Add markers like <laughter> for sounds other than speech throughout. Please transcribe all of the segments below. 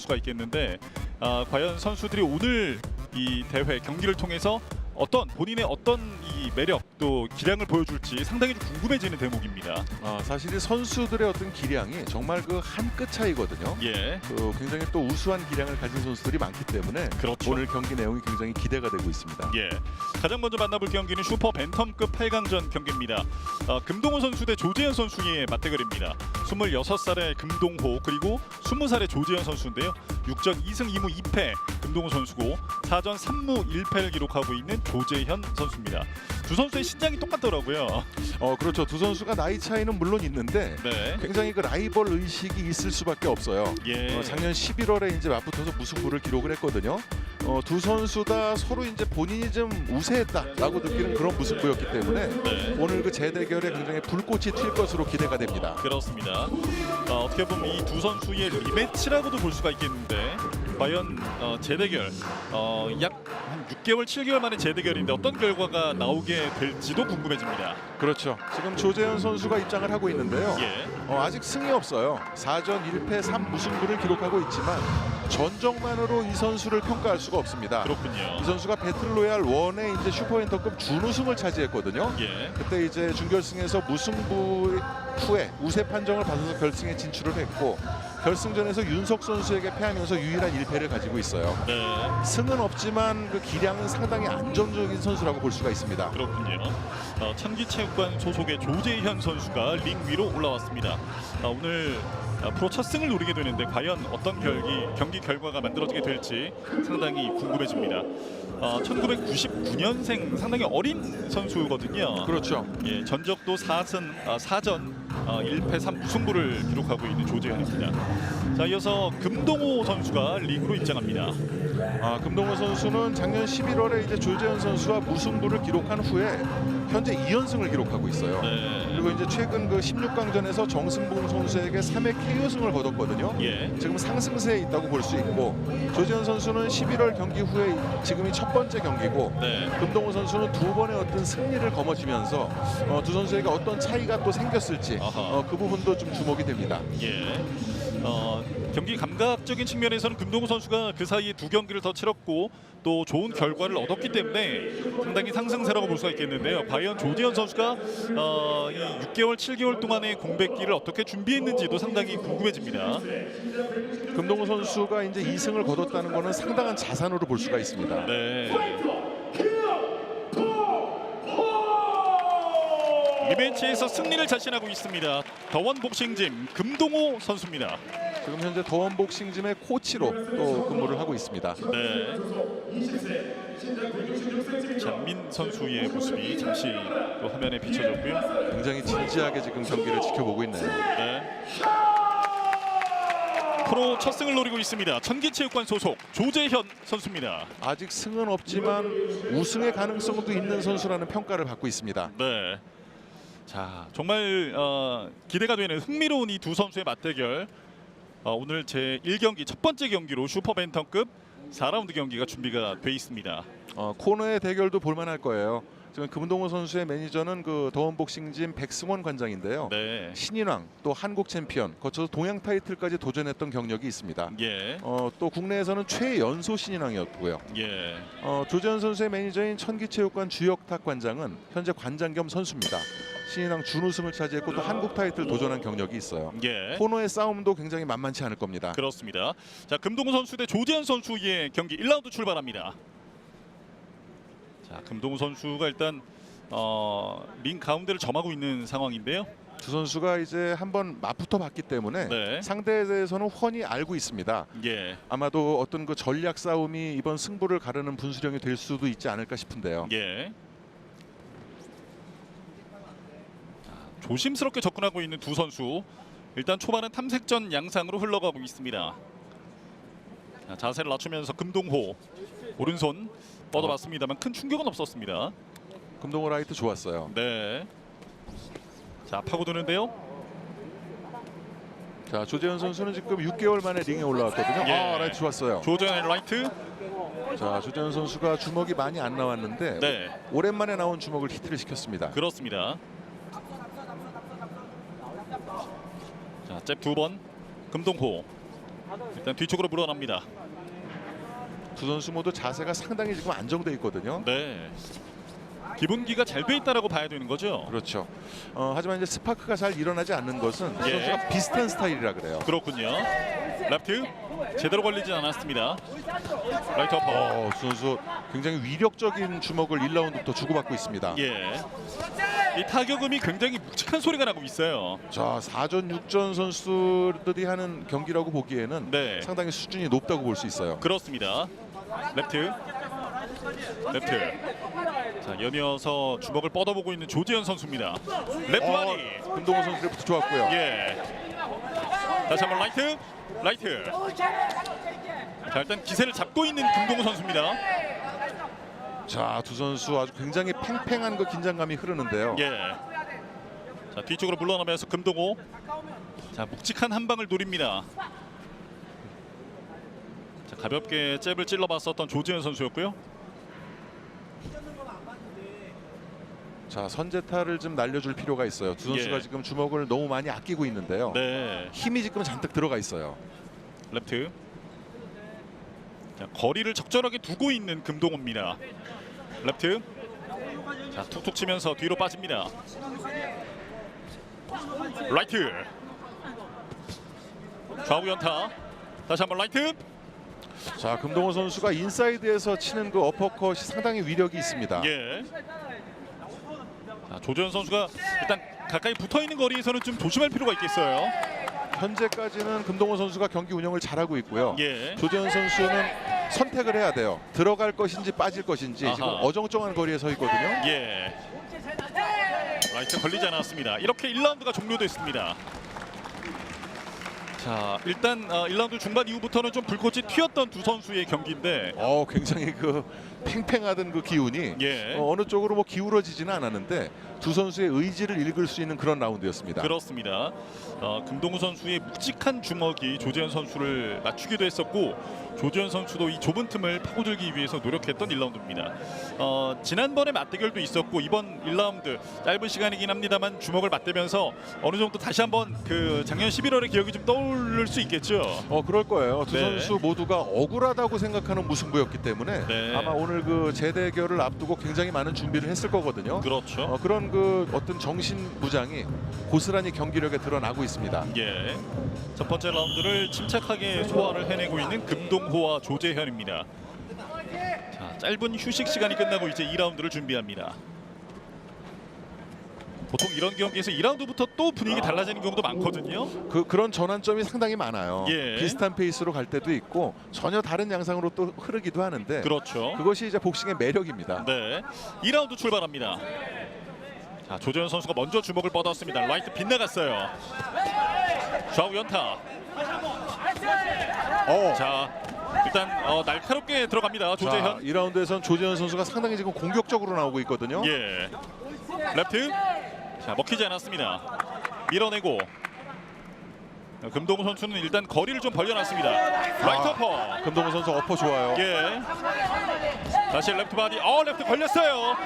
수가 있겠는데 아, 과연 선수들이 오늘 이 대회 경기를 통해서 어떤 본인의 어떤 이 매력 또 기량을 보여줄지 상당히 좀 궁금해지는 대목입니다. 아, 사실 이 선수들의 어떤 기량이 정말 그 한 끗 차이거든요. 예, 그 굉장히 또 우수한 기량을 가진 선수들이 많기 때문에 그렇죠. 오늘 경기 내용이 굉장히 기대가 되고 있습니다. 예, 가장 먼저 만나볼 경기는 슈퍼 벤텀급 8강전 경기입니다. 어, 금동호 선수 대 조재현 선수의 맞대결입니다. 26살의 금동호 그리고 20살의 조재현 선수인데요. 6전 2승 2무 2패 금동호 선수고 4전 3무 1패를 기록하고 있는 조재현 선수입니다. 두 선수의 신장이 똑같더라고요. 어 그렇죠. 두 선수가 나이 차이는 물론 있는데 네, 굉장히 그 라이벌 의식이 있을 수밖에 없어요. 예, 어, 작년 11월에 이제 맞붙어서 무승부를 기록을 했거든요. 어, 두 선수 다 서로 이제 본인이 좀 우세했다라고 느끼는 그런 무승부였기 때문에 네. 오늘 그 재대결에 굉장히 불꽃이 튈 것으로 기대가 됩니다. 그렇습니다. 어, 어떻게 보면 이 두 선수의 리매치라고도 볼 수가 있겠는데 과연 어, 재대결 어, 약한 6개월, 7개월 만에 재대결인데 어떤 결과가 나오게 될지도 궁금해집니다. 그렇죠. 지금 조재현 선수가 입장을 하고 있는데요. 예, 어, 아직 승이 없어요. 4전 1패 3무승부를 기록하고 있지만 전적만으로 이 선수를 평가할 수가 없습니다. 그렇군요. 이 선수가 배틀로얄 1의 이제 슈퍼엔터급 준우승을 차지했거든요. 예, 그때 이제 준결승에서 무승부 후에 우세 판정을 받아서 결승에 진출을 했고 결승전에서 윤석 선수에게 패하면서 유일한 1패를 가지고 있어요. 네, 승은 없지만 그 기량은 상당히 안정적인 선수라고 볼 수가 있습니다. 그렇군요. 어, 천기체육관 소속의 조재현 선수가 링 위로 올라왔습니다. 아, 오늘 아, 프로 첫 승을 노리게 되는데 과연 어떤 경기 경기 결과가 만들어지게 될지 상당히 궁금해집니다. 아, 1999년생 상당히 어린 선수거든요. 그렇죠. 예, 전적도 4승 아, 4전 아, 1패 3무승부를 기록하고 있는 조재현입니다. 자, 이어서 금동호 선수가 링으로 입장합니다. 아, 금동호 선수는 작년 11월에 이제 조재현 선수와 무승부를 기록한 후에 현재 2연승을 기록하고 있어요. 네. 그리고 이제 최근 그 16강전에서 정승봉 선수에게 3회 KO승을 거뒀거든요. 예. 지금 상승세에 있다고 볼 수 있고 조재현 선수는 11월 경기 후에 지금이 첫 번째 경기고 네. 금동호 선수는 두 번의 어떤 승리를 거머쥐면서 어, 두 선수에게 어떤 차이가 또 생겼을지. 어, 그 부분도 좀 주목이 됩니다. 예. 어, 경기 감각적인 측면에서는 금동호 선수가 그 사이에 두 경기를 더 치렀고 또 좋은 결과를 얻었기 때문에 상당히 상승세라고 볼 수가 있겠는데요. 과연 조지현 선수가 어, 이 6개월, 7개월 동안의 공백기를 어떻게 준비했는지도 상당히 궁금해집니다. 금동호 선수가 이제 2승을 거뒀다는 것은 상당한 자산으로 볼 수가 있습니다. 네. 리벤치에서 승리를 자신하고 있습니다. 더원 복싱짐 금동호 선수입니다. 지금 현재 더원복싱짐의 코치로 또 근무를 하고 있습니다. 네. 장민 선수의 모습이 잠시 또 화면에 비춰졌고요. 굉장히 진지하게 지금 경기를 지켜보고 있네요. 네. 프로 첫 승을 노리고 있습니다. 천기체육관 소속 조재현 선수입니다. 아직 승은 없지만 우승의 가능성도 있는 선수라는 평가를 받고 있습니다. 네. 자, 정말 어, 기대가 되는 흥미로운 이 두 선수의 맞대결. 어, 오늘 제 1경기 첫 번째 경기로 슈퍼 벤턴급 4라운드 경기가 준비가 돼 있습니다. 어, 코너의 대결도 볼만할 거예요. 지금 금동호 선수의 매니저는 그 더원복싱짐 백승원 관장인데요. 네. 신인왕 또 한국 챔피언 거쳐서 동양 타이틀까지 도전했던 경력이 있습니다. 예. 어, 또 국내에서는 최연소 신인왕이었고요. 예. 어, 조재현 선수의 매니저인 천기체육관 주역탁 관장은 현재 관장 겸 선수입니다. 신인왕 준우승을 차지했고 또 한국 타이틀 도전한 경력이 있어요. 예. 코너의 싸움도 굉장히 만만치 않을 겁니다. 그렇습니다. 자, 금동호 선수 대 조재현 선수의 경기 1라운드 출발합니다. 자, 금동호 선수가 일단 어, 링 가운데를 점하고 있는 상황인데요. 두 선수가 이제 한번 맞붙어 봤기 때문에 네. 상대에 대해서는 훤히 알고 있습니다. 예. 아마도 어떤 그 전략 싸움이 이번 승부를 가르는 분수령이 될 수도 있지 않을까 싶은데요. 예. 조심스럽게 접근하고 있는 두 선수. 일단 초반은 탐색전 양상으로 흘러가고 있습니다. 자, 자세를 낮추면서 금동호 오른손 뻗어봤습니다만 큰 충격은 없었습니다. 금동호 라이트 좋았어요. 네. 자 파고드는데요. 자 조재현 선수는 지금 6개월 만에 링에 올라왔거든요. 예. 아 라이트 좋았어요. 조정의 라이트. 자 조재현 선수가 주먹이 많이 안 나왔는데 네. 오랜만에 나온 주먹을 히트를 시켰습니다. 그렇습니다. 잽 두 번. 금동호. 일단 뒤쪽으로 물러납니다. 두 선수 모두 자세가 상당히 지금 안정돼 있거든요. 네. 기본기가 잘 돼 있다라고 봐야 되는 거죠. 그렇죠. 어, 하지만 이제 스파크가 잘 일어나지 않는 것은 두 예. 선수가 비슷한 스타일이라 그래요. 그렇군요. 랩트 제대로 걸리진 않았습니다. 라이트 어퍼. 어, 두 선수 굉장히 위력적인 주먹을 1라운드부터 주고받고 있습니다. 예. 이 타격음이 굉장히 묵직한 소리가 나고 있어요. 자, 4전 6전 선수들이 하는 경기라고 보기에는 네. 상당히 수준이 높다고 볼 수 있어요. 그렇습니다. 랩트. 랩트. 자, 연이어서 주먹을 뻗어보고 있는 조재현 선수입니다. 랩트 어, 바디. 금동원 선수부터 좋았고요. 예. 다시 한번 라이트. 라이트. 자, 일단 기세를 잡고 있는 김동우 선수입니다. 자, 두 선수 아주 굉장히 팽팽한 그 긴장감이 흐르는데요. 예. 자, 뒤쪽으로 물러나면서 금동호. 자, 묵직한 한 방을 노립니다. 자, 가볍게 잽을 찔러봤었던 조재현 선수였고요. 자, 선제타를 좀 날려줄 필요가 있어요. 두 선수가 예. 지금 주먹을 너무 많이 아끼고 있는데요. 네. 힘이 지금 잔뜩 들어가 있어요. 랩트. 자, 거리를 적절하게 두고 있는 금동호입니다. 랩트. 자, 툭툭 치면서 뒤로 빠집니다. 라이트. 좌우 연타. 다시 한번 라이트. 자, 금동원 선수가 인사이드에서 치는 그 어퍼컷이 상당히 위력이 있습니다. 예. 자, 조재현 선수가 일단 가까이 붙어 있는 거리에서는 좀 조심할 필요가 있겠어요. 현재까지는 금동원 선수가 경기 운영을 잘하고 있고요. 예. 조재현 선수는 선택을 해야 돼요. 들어갈 것인지 빠질 것인지 아하. 지금 어정쩡한 거리에 서 있거든요. 예. 라이트 걸리지 않았습니다. 이렇게 1라운드가 종료됐습니다. 자, 일단 어, 1라운드 중반 이후부터는 좀 불꽃이 튀었던 두 선수의 경기인데 어, 굉장히 그 팽팽하던 그 기운이 예. 어, 어느 쪽으로 뭐 기울어지지는 않았는데 두 선수의 의지를 읽을 수 있는 그런 라운드였습니다. 그렇습니다. 어, 금동우 선수의 묵직한 주먹이 조재현 선수를 맞추기도 했었고 조재현 선수도 이 좁은 틈을 파고들기 위해서 노력했던 1라운드입니다. 어, 지난번에 맞대결도 있었고 이번 1라운드 짧은 시간이긴 합니다만 주먹을 맞대면서 어느 정도 다시 한번 그 작년 11월의 기억이 좀 떠오를 수 있겠죠. 어 그럴 거예요. 두 네. 선수 모두가 억울하다고 생각하는 무승부였기 때문에 네. 아마 오늘 그 재대결을 앞두고 굉장히 많은 준비를 했을 거거든요. 그렇죠. 어, 그런 그 어떤 정신 무장이 고스란히 경기력에 드러나고 있습니다. 예. 첫 번째 라운드를 침착하게 소화를 해내고 있는 금동호와 조재현입니다. 자, 짧은 휴식 시간이 끝나고 이제 2라운드를 준비합니다. 보통 이런 경기에서 2라운드부터 또 분위기 달라지는 경우도 많거든요. 그 그런 전환점이 상당히 많아요. 예. 비슷한 페이스로 갈 때도 있고 전혀 다른 양상으로 또 흐르기도 하는데 그렇죠. 그것이 이제 복싱의 매력입니다. 네. 2라운드 출발합니다. 자, 조재현 선수가 먼저 주먹을 뻗었습니다. 라이트 빗나갔어요. 좌우 연타. 어. 자, 일단 어, 날카롭게 들어갑니다. 자, 조재현. 2라운드에선 조재현 선수가 상당히 지금 공격적으로 나오고 있거든요. 예. 랩트. 자, 먹히지 않았습니다. 밀어내고. 금동우 선수는 일단 거리를 좀 벌려놨습니다. 라이트 아. 어퍼. 금동훈 선수 어퍼 좋아요. 예. 다시 랩트 바디. 어, 랩트 걸렸어요.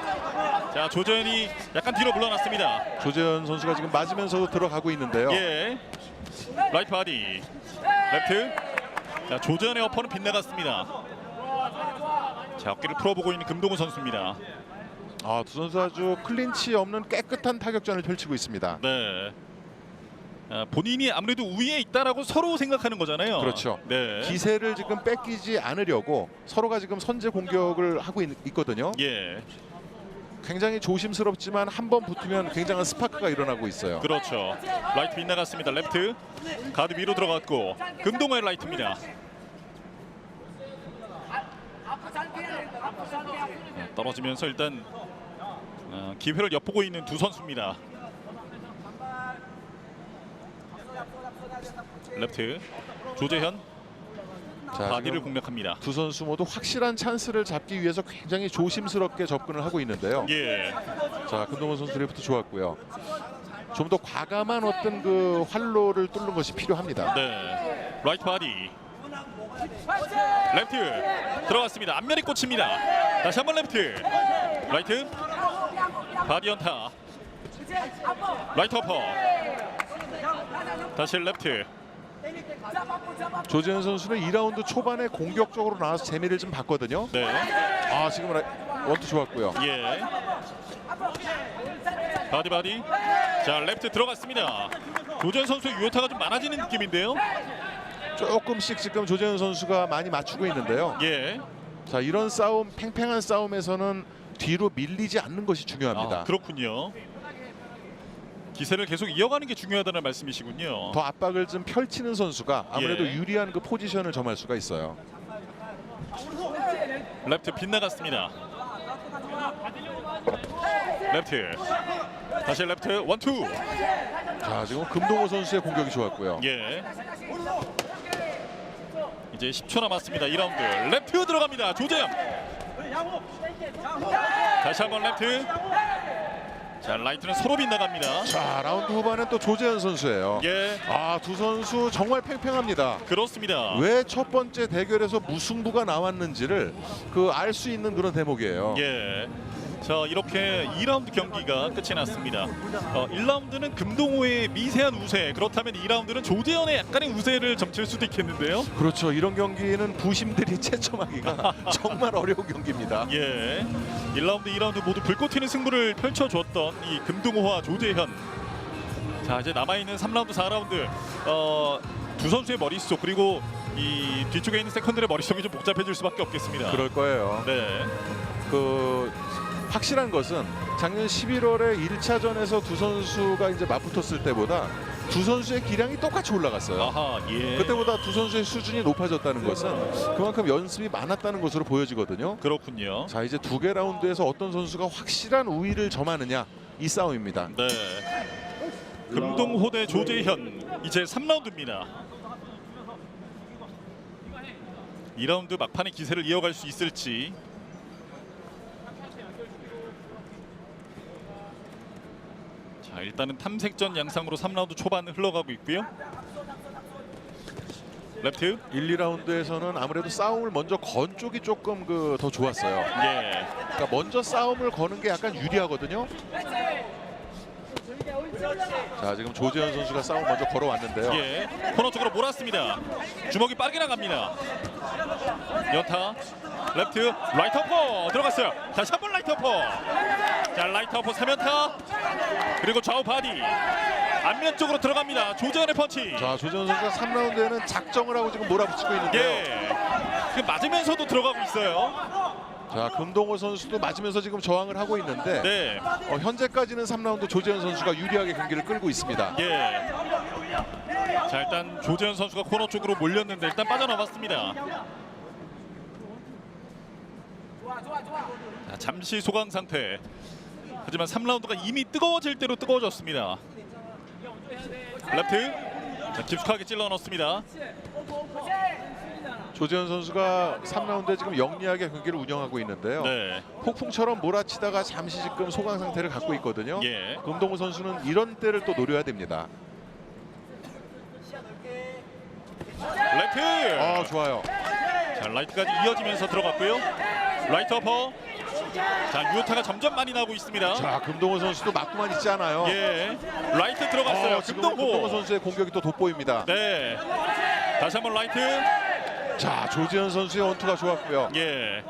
자, 조재현이 약간 뒤로 물러났습니다. 조재현 선수가 지금 맞으면서도 들어가고 있는데요. 예. 라이트 바디. 랩트. 자, 조재현의 어퍼는 빗나갔습니다. 자, 어깨를 풀어보고 있는 금동우 선수입니다. 아, 두 선수 아주 클린치 없는 깨끗한 타격전을 펼치고 있습니다. 네. 아, 본인이 아무래도 우위에 있다라고 서로 생각하는 거잖아요. 그렇죠. 네. 기세를 지금 뺏기지 않으려고 서로가 지금 선제 공격을 하고 있, 있거든요. 예. 굉장히 조심스럽지만 한 번 붙으면 굉장한 스파크가 일어나고 있어요. 그렇죠. 라이트 빗나갔습니다. 레프트. 가드 위로 들어갔고 금동호의 라이트입니다. 떨어지면서 일단 어, 기회를 엿보고 있는 두 선수입니다. 레프트 조재현 자, 바디를 공략합니다. 두 선수 모두 확실한 찬스를 잡기 위해서 굉장히 조심스럽게 접근을 하고 있는데요. 예. 자, 금동원 선수 리프트 좋았고요. 좀 더 과감한 어떤 그 활로를 뚫는 것이 필요합니다. 네. 라이트 바디. 레프트 들어갔습니다. 앞면에 꽂힙니다. 다시 한번 레프트. 라이트. 바디 연타. 라이트 어퍼. 다시 레프트. 조재현 선수는 2라운드 초반에 공격적으로 나와서 재미를 좀 봤거든요. 네. 아 지금 라- 원투 좋았고요. 예. 바디 바디. 자, 랩트 들어갔습니다. 조재현 선수의 유효타가 좀 많아지는 느낌인데요. 조금씩 지금 조재현 선수가 많이 맞추고 있는데요. 예. 자 이런 싸움 팽팽한 싸움에서는 뒤로 밀리지 않는 것이 중요합니다. 아, 그렇군요. 기세를 계속 이어가는 게 중요하다는 말씀이시군요. 더 압박을 좀 펼치는 선수가 아무래도 예. 유리한 그 포지션을 점할 수가 있어요. 랩트 빗나갔습니다. 랩트. 다시 랩트 원투. 자 지금 금동호 선수의 공격이 좋았고요. 예. 이제 10초 남았습니다. 2라운드. 랩트 들어갑니다. 조재현. 다시 한번 랩트. 자, 라이트는 서로 빗나갑니다. 자 라운드 후반은 또 조재현 선수예요. 예. 아 두 선수 정말 팽팽합니다. 그렇습니다. 왜 첫 번째 대결에서 무승부가 나왔는지를 그 알 수 있는 그런 대목이에요. 예. 자 이렇게 2라운드 경기가 끝이 났습니다. 어, 1라운드는 금동호의 미세한 우세 그렇다면 2라운드는 조재현의 약간의 우세를 점칠 수도 있겠는데요. 그렇죠. 이런 경기는 부심들이 <laughs> 채점하기가 <laughs> 정말 어려운 경기입니다. 예. 1라운드, 2라운드 모두 불꽃 튀는 승부를 펼쳐줬던 이 금동호와 조재현. 자 이제 남아있는 3라운드, 4라운드 어, 두 선수의 머릿속 그리고 이 뒤쪽에 있는 세컨들의 머릿속이 좀 복잡해질 수밖에 없겠습니다. 그럴 거예요. 네. 그 확실한 것은 작년 11월에 1차전에서 두 선수가 이제 맞붙었을 때보다 두 선수의 기량이 똑같이 올라갔어요. 아하 예. 그때보다 두 선수의 수준이 높아졌다는 것은 그만큼 연습이 많았다는 것으로 보여지거든요. 그렇군요. 자 이제 두 개 라운드에서 어떤 선수가 확실한 우위를 점하느냐 이 싸움입니다. 네. 금동호 대 조재현 이제 3라운드입니다. 2라운드 막판의 기세를 이어갈 수 있을지. 자 일단은 탐색전 양상으로 3라운드 초반 흘러가고 있고요. 랩트 1, 2라운드에서는 아무래도 싸움을 먼저 건 쪽이 조금 그 더 좋았어요. 예. 그러니까 먼저 싸움을 거는 게 약간 유리하거든요. 자 지금 조재현 선수가 싸움 먼저 걸어왔는데요. 예, 코너 쪽으로 몰았습니다. 주먹이 빠르게 나갑니다. 연타, 레프트, 라이트 어퍼 들어갔어요. 다시 한 번 라이트 어퍼. 자, 라이트 어퍼 세면타. 그리고 좌우 바디. 안면 쪽으로 들어갑니다. 조재현의 펀치. 자 조재현 선수가 3라운드에는 작정을 하고 지금 몰아붙이고 있는데요. 예. 그 맞으면서도 들어가고 있어요. 자 금동호 선수도 맞으면서 지금 저항을 하고 있는데 네. 어, 현재까지는 3라운드 조재현 선수가 유리하게 경기를 끌고 있습니다. 예. 자, 일단 조재현 선수가 코너 쪽으로 몰렸는데 일단 빠져나왔습니다. 자, 잠시 소강 상태. 하지만 3라운드가 이미 뜨거워질 대로 뜨거워졌습니다. 랩트. 자, 깊숙하게 찔러 넣습니다. 조재현 선수가 3라운드에 지금 영리하게 경기를 운영하고 있는데요. 네. 폭풍처럼 몰아치다가 잠시 지금 소강 상태를 갖고 있거든요. 예. 금동호 선수는 이런 때를 또 노려야 됩니다. 랩트. 아 좋아요. 자, 라이트까지 이어지면서 들어갔고요. 라이트 어퍼. 자, 유타가 점점 많이 나오고 있습니다. 자 금동호 선수도 맞고만 있지 않아요. 예. 라이트 들어갔어요. 어, 지금 금동호 금동호. 선수의 공격이 또 돋보입니다. 네. 다시 한번 라이트. 자 조재현 선수의 원투가 좋았고요. 예.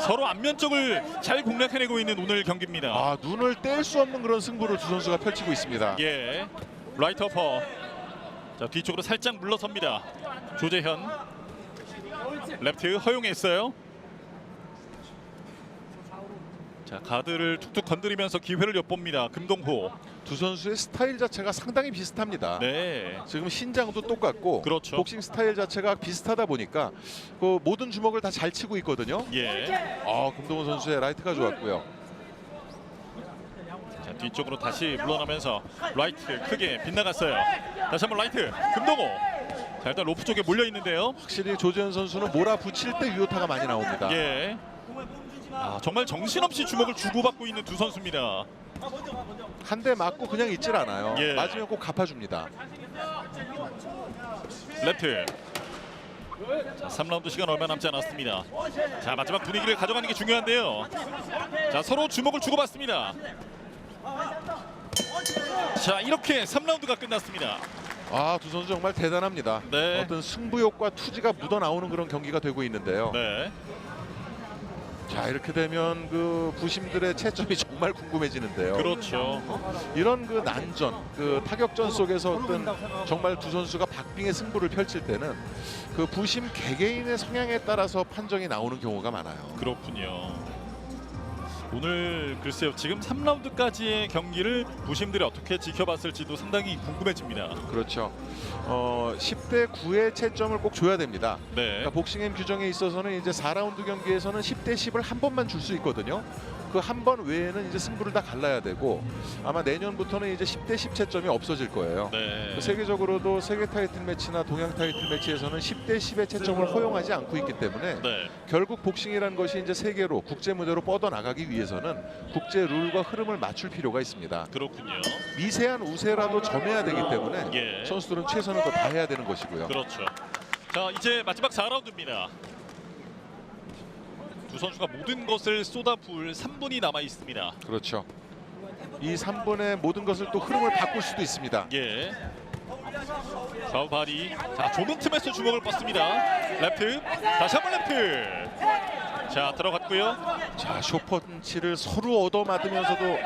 서로 안면적을 잘 공략해내고 있는 오늘 경기입니다. 아 눈을 뗄 수 없는 그런 승부를 두 선수가 펼치고 있습니다. 예. 라이트 어퍼. 자, 뒤쪽으로 살짝 물러섭니다. 조재현. 랩트 허용했어요. 자, 가드를 툭툭 건드리면서 기회를 엿봅니다. 금동호. 두 선수의 스타일 자체가 상당히 비슷합니다. 네. 지금 신장도 똑같고 그렇죠. 복싱 스타일 자체가 비슷하다 보니까 그 모든 주먹을 다 잘 치고 있거든요. 예. 아 금동호 선수의 라이트가 좋았고요. 자, 뒤쪽으로 다시 물러나면서 라이트 크게 빗나갔어요. 다시 한번 라이트 금동호. 자, 일단 로프 쪽에 몰려 있는데요. 확실히 조재현 선수는 몰아붙일 때 유효타가 많이 나옵니다. 예. 아, 정말 정신없이 주먹을 주고받고 있는 두 선수입니다. 한 대 맞고 그냥 있질 않아요. 예. 맞으면 꼭 갚아줍니다. 자, 3라운드 시간 얼마 남지 않았습니다. 자, 마지막 분위기를 가져가는 게 중요한데요. 자, 서로 주먹을 주고받습니다. 자, 이렇게 3라운드가 끝났습니다. 아, 두 선수 정말 대단합니다. 네. 어떤 승부욕과 투지가 묻어 나오는 그런 경기가 되고 있는데요. 네. 자, 이렇게 되면 그 부심들의 채점이 <laughs> 정말 궁금해지는데요. 그렇죠. 이런 그 난전, 그 타격전 속에서 어떤 정말 두 선수가 박빙의 승부를 펼칠 때는 그 부심 개개인의 성향에 따라서 판정이 나오는 경우가 많아요. 그렇군요. 오늘 글쎄요. 지금 3라운드까지의 경기를 부심들이 어떻게 지켜봤을지도 상당히 궁금해집니다. 그렇죠. 어, 10대 9의 채점을 꼭 줘야 됩니다. 네. 그러니까 복싱엠 규정에 있어서는 이제 4라운드 경기에서는 10대 10을 한 번만 줄 수 있거든요. 그 한 번 외에는 이제 승부를 다 갈라야 되고 아마 내년부터는 이제 10대 10 채점이 없어질 거예요. 네. 세계적으로도 세계 타이틀 매치나 동양 타이틀 매치에서는 10대 10의 채점을 허용하지 않고 있기 때문에 네. 결국 복싱이라는 것이 이제 세계로 국제 무대로 뻗어 나가기 위해서는 국제 룰과 흐름을 맞출 필요가 있습니다. 그렇군요. 미세한 우세라도 점해야 되기 때문에 예. 선수들은 최선을 더 다해야 되는 것이고요. 그렇죠. 자 이제 마지막 4라운드입니다. 두 선수가 모든 것을 쏟아부을 3분이 남아 있습니다. 그렇죠. 이 3분의 모든 것을 또 흐름을 바꿀 수도 있습니다. 예. 좌우 바디. 자 좁은 틈에서 주먹을 뻗습니다. 레프트. 다시 한번 레프트. 자 들어갔고요. 자, 쇼펀치를 서로 얻어맞으면서도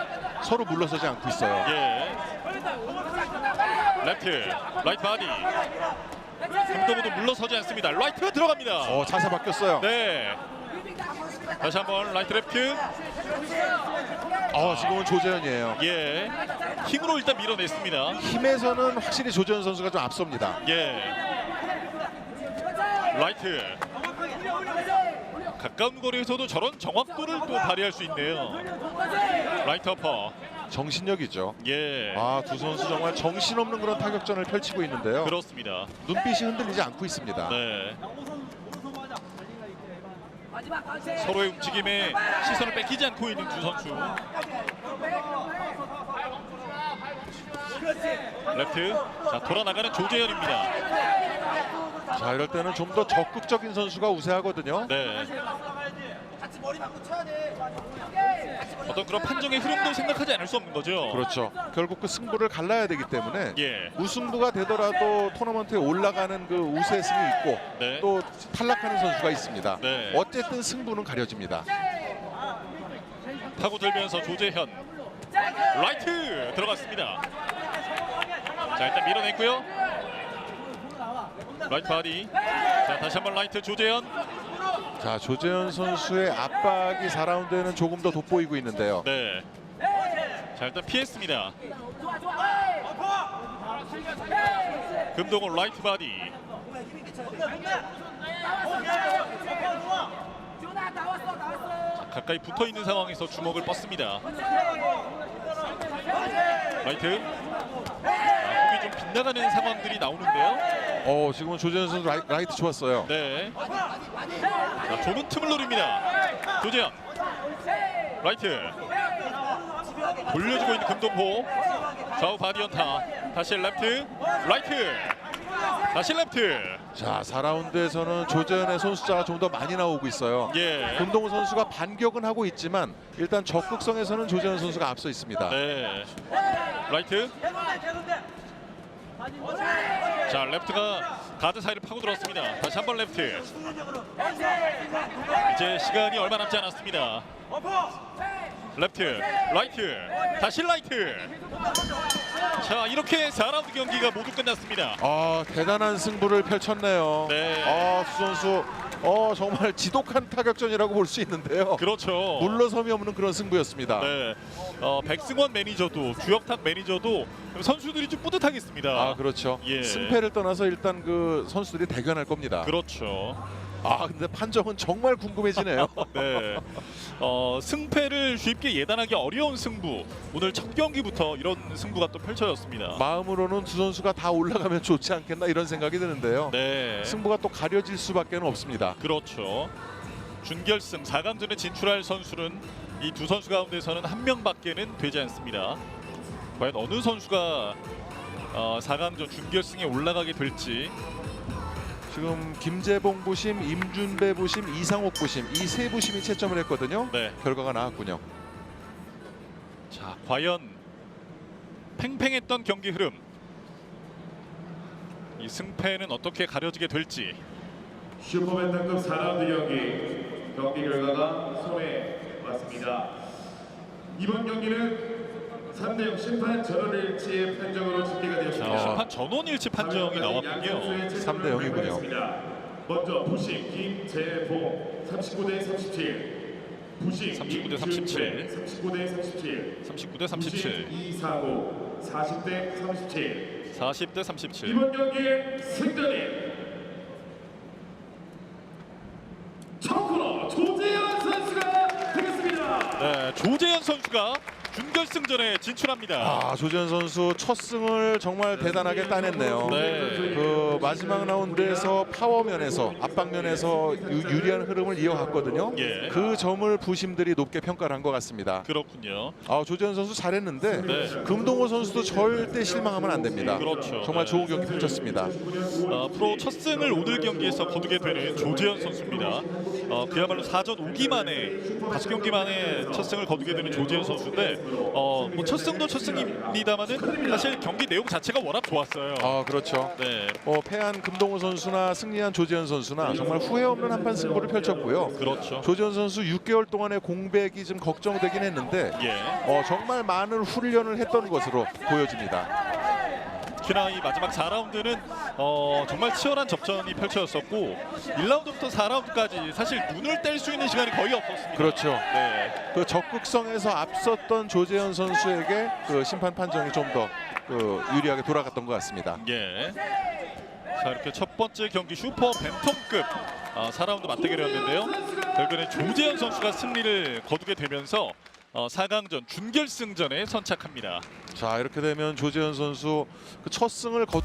서로 물러서지 않고 있어요. 예. 레프트. 라이트 바디. 금도무도 물러서지 않습니다. 라이트 들어갑니다. 어, 자세 바뀌었어요. 네. 다시 한번 라이트 레프트. 어, 지금은 조재현이에요. 예. 힘으로 일단 밀어냈습니다. 힘에서는 확실히 조재현 선수가 좀 앞섭니다. 예. 라이트. 가까운 거리에서도 저런 정확도를 또 발휘할 수 있네요. 라이트 어퍼. 정신력이죠. 예. 아, 두 선수 정말 정신없는 그런 타격전을 펼치고 있는데요. 그렇습니다. 눈빛이 흔들리지 않고 있습니다. 네. 서로의 움직임에 시선을 뺏기지 않고 있는 두 선수. 레프트. 자, 돌아 나가는 조재현입니다. 자, 이럴 때는 좀 더 적극적인 선수가 우세하거든요. 네. 어떤 그런 판정의 흐름도 생각하지 않을 수 없는 거죠. 그렇죠. 결국 그 승부를 갈라야 되기 때문에 예. 무승부가 되더라도 토너먼트에 올라가는 그 우세승이 있고 네. 또 탈락하는 선수가 있습니다. 네. 어쨌든 승부는 가려집니다. 타고 들면서 조재현 라이트 들어갔습니다. 자 일단 밀어냈고요. 라이트 바디. 자 다시 한번 라이트 조재현. 자, 조재현 선수의 압박이 4라운드에는 조금 더 돋보이고 있는데요. 네. 자 일단 피했습니다. 금동원 라이트 바디. 자, 가까이 붙어 있는 상황에서 주먹을 뻗습니다. 라이트. 자, 속이 좀 빗나가는 상황들이 나오는데요. 어, 지금은 조재현 선수 라이, 라이트 좋았어요. 네. 자, 좁은 틈을 노립니다. 조재현. 라이트. 돌려주고 있는 금동호. 좌우 바디 연타. 다시 레프트. 라이트. 다시 레프트. 자, 4라운드에서는 조재현의 손수자가 좀 더 많이 나오고 있어요. 예. 금동훈 선수가 반격은 하고 있지만 일단 적극성에서는 조재현 선수가 앞서 있습니다. 네. 라이트. 자, 레프트가 가드 사이를 파고 들었습니다. 다시 한 번 레프트. 이제 시간이 얼마 남지 않았습니다. 레프트, 라이트, 다시 라이트. 자, 이렇게 4라운드 경기가 모두 끝났습니다. 아, 대단한 승부를 펼쳤네요. 네. 아, 두 선수 어, 정말 <laughs> 지독한 타격전이라고 볼 수 있는데요. 그렇죠. 물러섬이 없는 그런 승부였습니다. 네. 어, 백승원 매니저도 주역탑 매니저도 선수들이 좀 뿌듯하겠습니다. 아, 그렇죠. 예. 승패를 떠나서 일단 그 선수들이 대견할 겁니다. 그렇죠. 아, 근데 판정은 정말 궁금해지네요. <laughs> 네. 어, 승패를 쉽게 예단하기 어려운 승부. 오늘 첫 경기부터 이런 승부가 또 펼쳐졌습니다. 마음으로는 두 선수가 다 올라가면 좋지 않겠나 이런 생각이 드는데요. 네. 승부가 또 가려질 수밖에 없습니다. 그렇죠. 준결승 4강전에 진출할 선수는 이 두 선수 가운데서는 한 명밖에는 되지 않습니다. 과연 어느 선수가 어, 4강전 준결승에 올라가게 될지 지금 김재봉 부심, 임준배 부심, 이상옥 부심 이 세 부심이 채점을 했거든요. 네. 결과가 나왔군요. 자, 과연 팽팽했던 경기 흐름 이 승패는 어떻게 가려지게 될지 슈퍼밴tam급 4라운드 경기 경기 결과가 손에 왔습니다. 이번 경기는 3대0 심판 전원일치의 판정으로 집계가 자, 되었습니다. 심판 전원일치 판정이 나왔군요. 3대 0 이군요. 먼저 부식 김재봉 39대 37 부식 39대 이준배 37. 39대 37 39대 부식 37, 이사고 40대 37 40 대 37. 이번 경기의 승자는 청코너 조재현 선수가 되겠습니다. 네, 조재현 선수가 준결승전에 진출합니다. 아 조재현 선수 첫 승을 정말 대단하게 따냈네요. 네. 그 마지막 라운드에서 파워 면에서 압박 면에서 유, 유리한 흐름을 이어갔거든요. 예. 그 점을 부심들이 높게 평가를 한 것 같습니다. 그렇군요. 아 조재현 선수 잘했는데 네. 금동호 선수도 절대 실망하면 안 됩니다. 그렇죠. 정말 네. 좋은 경기 펼쳤습니다. 어, 프로 첫 승을 오늘 경기에서 거두게 되는 조재현 선수입니다. 어, 그야말로 4전 5기 만에 다섯 경기 만에 첫 승을 거두게 되는 조재현 선수인데 어, 뭐 첫 승도 첫 승입니다만은 사실 경기 내용 자체가 워낙 좋았어요. 아 그렇죠. 네, 어, 패한 금동호 선수나 승리한 조재현 선수나 정말 후회 없는 한판 승부를 펼쳤고요. 그렇죠. 조재현 선수 6개월 동안의 공백이 좀 걱정되긴 했는데 예, 어, 정말 많은 훈련을 했던 것으로 보여집니다. 특히나 이 마지막 4라운드는 어, 정말 치열한 접전이 펼쳐졌었고 1라운드부터 4라운드까지 사실 눈을 뗄 수 있는 시간이 거의 없었습니다. 그렇죠. 네, 그 적극성에서 앞섰던 조재현 선수에게 그 심판 판정이 좀 더 그 유리하게 돌아갔던 것 같습니다. 예. 자 이렇게 첫 번째 경기 슈퍼 벤텀급 아, 4라운드 맞대결이었는데요. 결국에는 조재현 선수가 승리를 거두게 되면서 어, 4강전 준결승전에 선착합니다. 자 이렇게 되면 조재현 선수 그 첫 승을 거